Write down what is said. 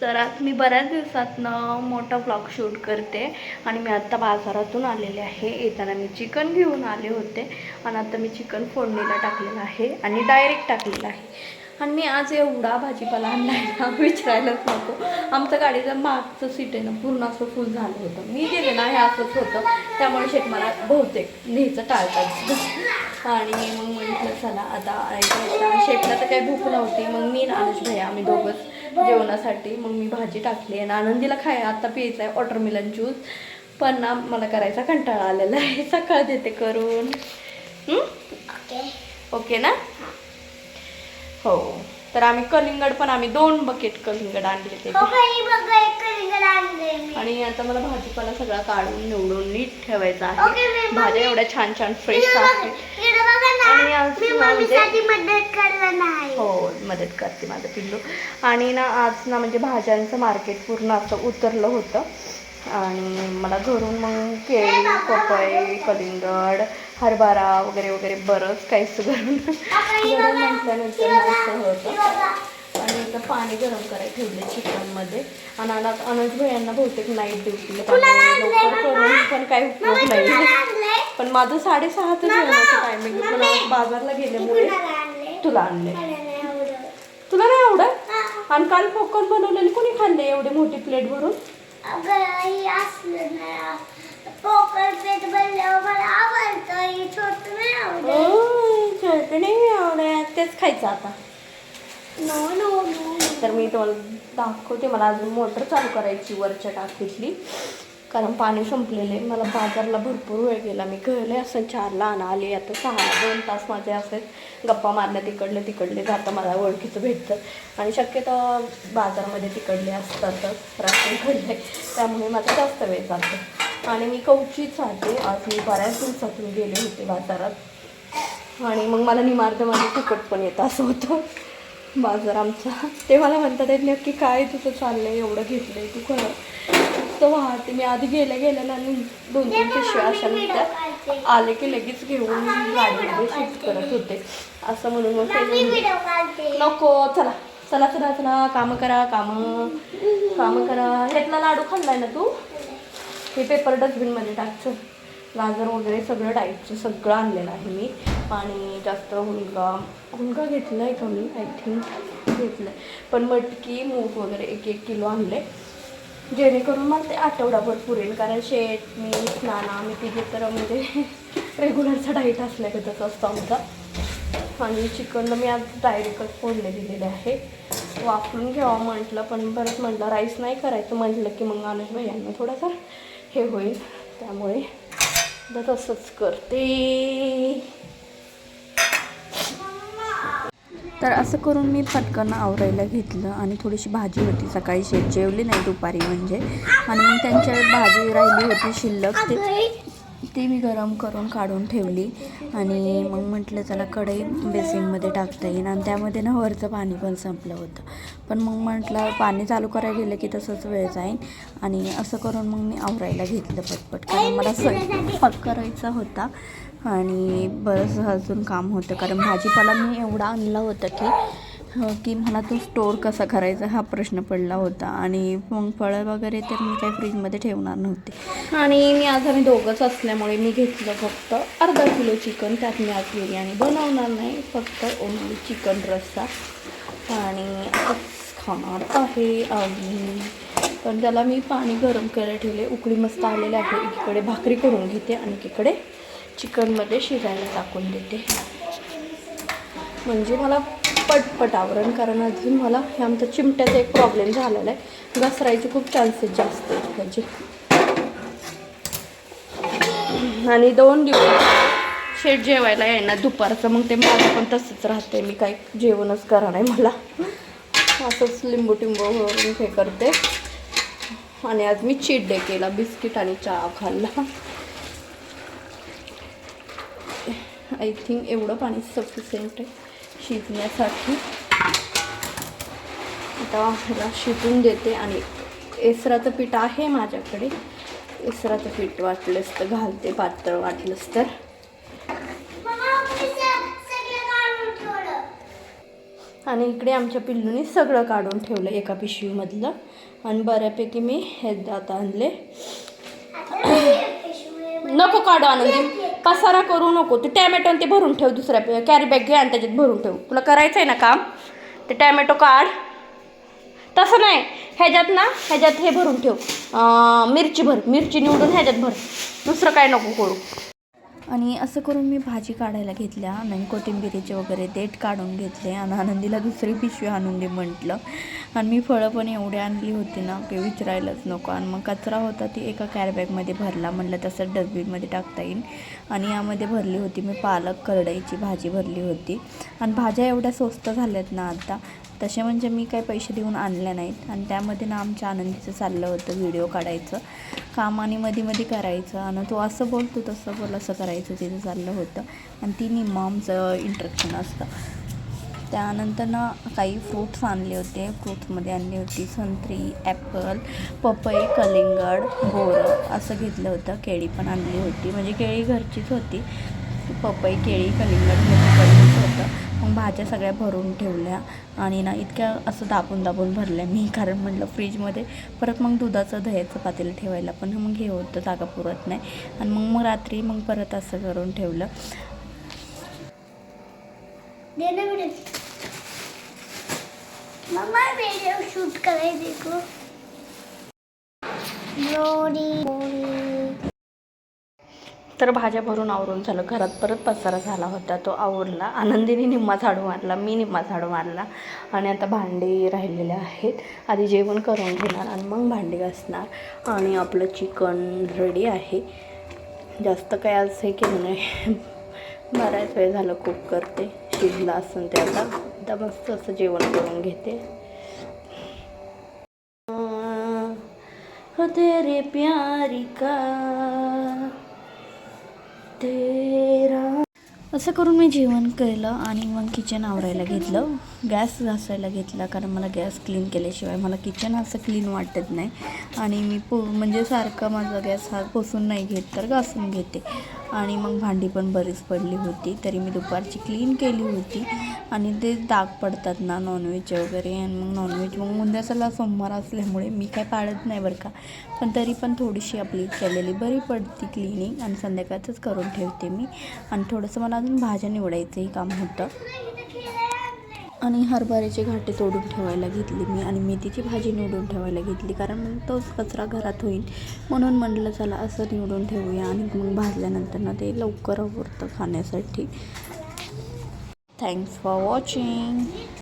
तर आज मी बऱ्याच दिवसातनं मोठा ब्लॉग शूट करते. आणि मी आत्ता बाजारातून आलेले आहे. येताना मी चिकन घेऊन आले होते. आणि आता मी चिकन फोडणीला टाकलेलं आहे आणि डायरेक्ट टाकलेलं आहे. आणि मी आज एवढा भाजीपाला आणला ना विचारायलाच नको. आमचं गाडीचं मागचं सीट आहे ना पूर्ण असं फुल झालं होतं. मी गेले ना हे असंच होतं. त्यामुळे शेट मला बहुतेक न्यायचं टाळतात. आणि मग म्हटलं चला आता ऐकायचं शेटला तर काही भूक नव्हती. मग मी ना भैया आम्ही दोघंच जेवणासाठी. मग मी भाजी टाकली आणि आनंदीला खाय आता प्यायचा आहे वॉटरमेलन ज्यूस पण ना मला करायचा कंटाळा आलेला आहे. सकाळ देते करून? ओके. ना? हो. तर आम्ही कलिंगड पण आम्ही दोन बकेट कलिंगड आणले ते. आणि आता मला भाजीपाला सगळा काढून निवडून नीट ठेवायचा आहे. भाज्या एवढ्या छान छान फ्रेश आहे आणि म्हणजे- हो मदत करते माझं पिल्लू. आणि ना आज ना म्हणजे भाज्यांचं मार्केट पूर्ण असं उतरलं होतं. आणि मला घरून मग केळी पपई कलिंगड हरभरा वगैरे वगैरे बरंच काहीच घरून घरून म्हटल्यानंतर असं होतं. आणि आता पाणी गरम करायला ठेवले चिकनमध्ये आणि आता अनुज भैयांना बहुतेक नाईट ड्युटीला त्यामुळे लवकर करून पण काही उपयोग नाही पण माझं साडेसहाचं जेवणाचं टायमिंग पण बाजारला गेल्यामुळे तुला आणले तुला नाही आवडत. आणि काल पॉपकॉर्न बनवलेले कोणी खाल्ले एवढे मोठी प्लेट भरून? पोकर पेट बनल्यावर मला आवडतं. हे छोट नाही आवडत. ओय, छोटे नाही आवडत. तेच खायचं आता. No no no. तर मी तुम्हाला दाखवते. मला अजून मोटर चालू करायची वरच्या टाकीतली. कारण पाणी संपलेले. मला बाजारला भरपूर वेळ गेला. मी गेले असं चारला आणा आले. आता सहाला दोन तास माझे असे गप्पा मारण्यात तिकडले तिकडले. जातं मला ओळखीचं भेटतं. आणि शक्यतो बाजारमध्ये तिकडले असतात. रात्री घडले. त्यामुळे माझा जास्त वेळ जातो. आणि मी कवचीच आहे आज मी बऱ्याच दिवसातून गेले होते बाजारात. आणि मग मला निमार्गमध्ये तिकट पण येतं असं होतं. बाजार आमचा. ते मला म्हणतात नक्की काय तुझं आहे एवढं घेतलं आहे तू खरं. तर वाहते. मी आधी गेल्या गेल्या ना दोन तीन पिशव्या अशा नुसत्या आले की लगेच घेऊन गाडीमध्ये शिफ्ट करत होते. असं म्हणून मग ते नको चला चला चला चला कामं करा कामं कामं करा. ह्यातला लाडू खाल्लाय ना तू? हे पेपर डस्टबिनमध्ये टाकचं गाजर वगैरे सगळं टाईपचं सगळं आणलेलं आहे मी. आणि जास्त हुलगा हुलगा घेतला आहे का मी आय थिंक घेतलं आहे पण मटकी मूग वगैरे एक एक किलो आणले जेणेकरून मला ते आठवडाभर पुरेल कारण शेत मी नाना मी तिघे तर म्हणजे रेग्युलरचा डाईट असल्यागतच असतो आमचा. आणि चिकनला मी आज डायरेक्टच फोडले दिलेले आहे. वापरून घ्यावं म्हटलं पण परत म्हटलं राईस नाही करायचं. म्हटलं की मग अनुज भैयांना थोडासा हे होईल. त्यामुळे तसंच करते. तर असं करून मी पटकन आवरायला घेतलं आणि थोडीशी भाजी होती. सकाळी शेत जेवली नाही दुपारी म्हणजे. आणि मग त्यांच्या भाजी राहिली होती शिल्लक. ते ती मी गरम करून काढून ठेवली आणि मग म्हटलं चला कढई बेसिनमध्ये टाकता येईल आणि त्यामध्ये ना वरचं पाणी पण संपलं होतं. पण मग म्हटलं पाणी चालू करायला गेलं की तसंच वेळ जाईल आणि असं करून मग मी आवरायला घेतलं पटपट. कारण मला स्वयंपाक करायचा होता आणि बरंच अजून काम होतं. कारण भाजीपाला मी एवढा आणला होता की हो, की मला तो स्टोअर कसा करायचा हा प्रश्न पडला होता. आणि मग फळं वगैरे तर मी काही फ्रीजमध्ये ठेवणार नव्हते. आणि मी आज आम्ही दोघंच असल्यामुळे मी घेतलं फक्त अर्धा किलो चिकन त्यात मी आज बिर्याणी बनवणार नाही फक्त ओनली चिकन रस्सा. आणि खाणार आहे आम्ही. पण त्याला मी पाणी गरम करायला ठेवले उकळी मस्त आलेली आहे. एकीकडे भाकरी करून घेते आणि एकीकडे चिकनमध्ये शिजायला टाकून देते. म्हणजे मला पटपट आवरण कारण अजून मला हे आमचं चिमट्याचा एक प्रॉब्लेम झालेला आहे. घसरायचे खूप चान्सेस जास्त आहेत त्याचे. आणि दोन दिवस शेट जेवायला येणार दुपारचं मग ते माझं पण तसंच राहते मी काही जेवणच करा नाही मला. असंच लिंबू टिंबू हे करते. आणि आज मी चीट डे केला बिस्किट आणि चहा खाल्ला. आय थिंक एवढं पाणी सफिशियंट आहे. शिजण्यासाठी. आता ह्याला शिजून देते आणि एसराचं पीठ आहे माझ्याकडे. एसराचं पीठ वाटलंच तर घालते पातळ वाटलंच तर. आणि इकडे आमच्या पिल्लूनी सगळं काढून ठेवलं एका पिशवीमधलं. आणि बऱ्यापैकी मी हे आता आणले नको काढू आनंदी. पसारा करू नको. तू टॅमॅटो आणि ते भरून ठेव दुसऱ्या कॅरी बॅग घे आणि त्याच्यात भरून ठेव. तुला करायचं आहे ना काम? ते टॅमॅटो काढ. तसं नाही. ह्याच्यात ना ह्याच्यात हे भरून ठेव. मिरची भर. मिरची निवडून ह्याच्यात भर. दुसरं काय नको करू. आणि असं करून मी भाजी काढायला घेतल्या. आणि कोथिंबिरीचे वगैरे देठ काढून घेतले आणि आनंदीला दुसरी पिशवी आणून दे म्हटलं. आणि मी फळं पण एवढी आणली होती ना की विचारायलाच नको. आणि मग कचरा होता ती एका कॅरबॅगमध्ये भरला. म्हटलं तसं डस्टबिनमध्ये टाकता येईल. आणि यामध्ये भरली होती मी पालक करडईची भाजी भरली होती. आणि भाज्या एवढ्या स्वस्त झाल्यात ना आता. तसे म्हणजे मी काही पैसे देऊन आणले नाहीत. आणि त्यामध्ये ना आमच्या आनंदीचं चाललं होतं व्हिडिओ काढायचं. काम आणि मध्ये मध्ये करायचं. आणि तो असं बोलतो तसं बोल असं करायचं तिचं चाललं होतं. आणि ती निम्मा आमचं इंट्रक्शन असतं. त्यानंतर ना काही फ्रूट्स आणले होते. फ्रूट्समध्ये आणली होती संत्री ॲपल पपई कलिंगड बोरं असं घेतलं होतं. केळी पण आणली होती. म्हणजे केळी घरचीच होती. पपई केळी कलिंगड घरचीच होतं. मग भाज्या सगळ्या भरून ठेवल्या आणि ना इतक्या असं दाबून दाबून भरल्या मी कारण म्हटलं फ्रीजमध्ये परत मग दुधाचं दह्याचं पातेलं ठेवायला पण मग हे होतं जागा पुरत नाही. आणि मग मग रात्री मग परत असं करून ठेवलं. मम्मा व्हिडिओ शूट करायला तर भाज्या भरून आवरून झालं. घरात परत पसारा झाला होता. तो आवरला आनंदीने निम्मा झाडू मारला. मी निम्मा झाडू मारला. आणि आता भांडी राहिलेले आहेत. आधी जेवण करून घेणार आणि मग भांडी घासणार. आणि आपलं चिकन रेडी आहे. जास्त काय आज हे केलं नाही. बराच वेळ झालं कुक करते. शिजलं असून ते आता. आता मस्त असं जेवण करून घेते. हो तेरे प्यारी का? तेरा. असं करून मी जेवण केलं आणि मग किचन आवरायला घेतलं. गॅस घासायला घेतला कारण मला गॅस क्लीन केल्याशिवाय मला किचन असं क्लीन वाटत नाही. आणि मी पो म्हणजे सारखं माझा गॅस हा पुसून नाही घेत तर घासून घेते. आणि मग भांडी पण बरीच पडली होती तरी मी दुपारची क्लीन केली होती. आणि ते दाग पडतात ना नॉनव्हेजचे वगैरे आणि मग नॉनव्हेज मग उद्यासाला सोमवार असल्यामुळे मी काय पाळत नाही बरं का. पण तरी पण थोडीशी आपली केलेली बरी पडती क्लिनिंग आणि संध्याकाळचंच करून ठेवते मी. आणि थोडंसं मला अजून भाज्या निवडायचंही काम होतं. आणि हरभऱ्याचे घाटे तोडून ठेवायला घेतली मी आणि मेथीची भाजी निवडून ठेवायला घेतली कारण मग तोच कचरा घरात होईल. म्हणून म्हटलं चला असं निवडून ठेवूया. आणि मग भाजल्यानंतर ना ते लवकर आवडतं खाण्यासाठी. Thanks for watching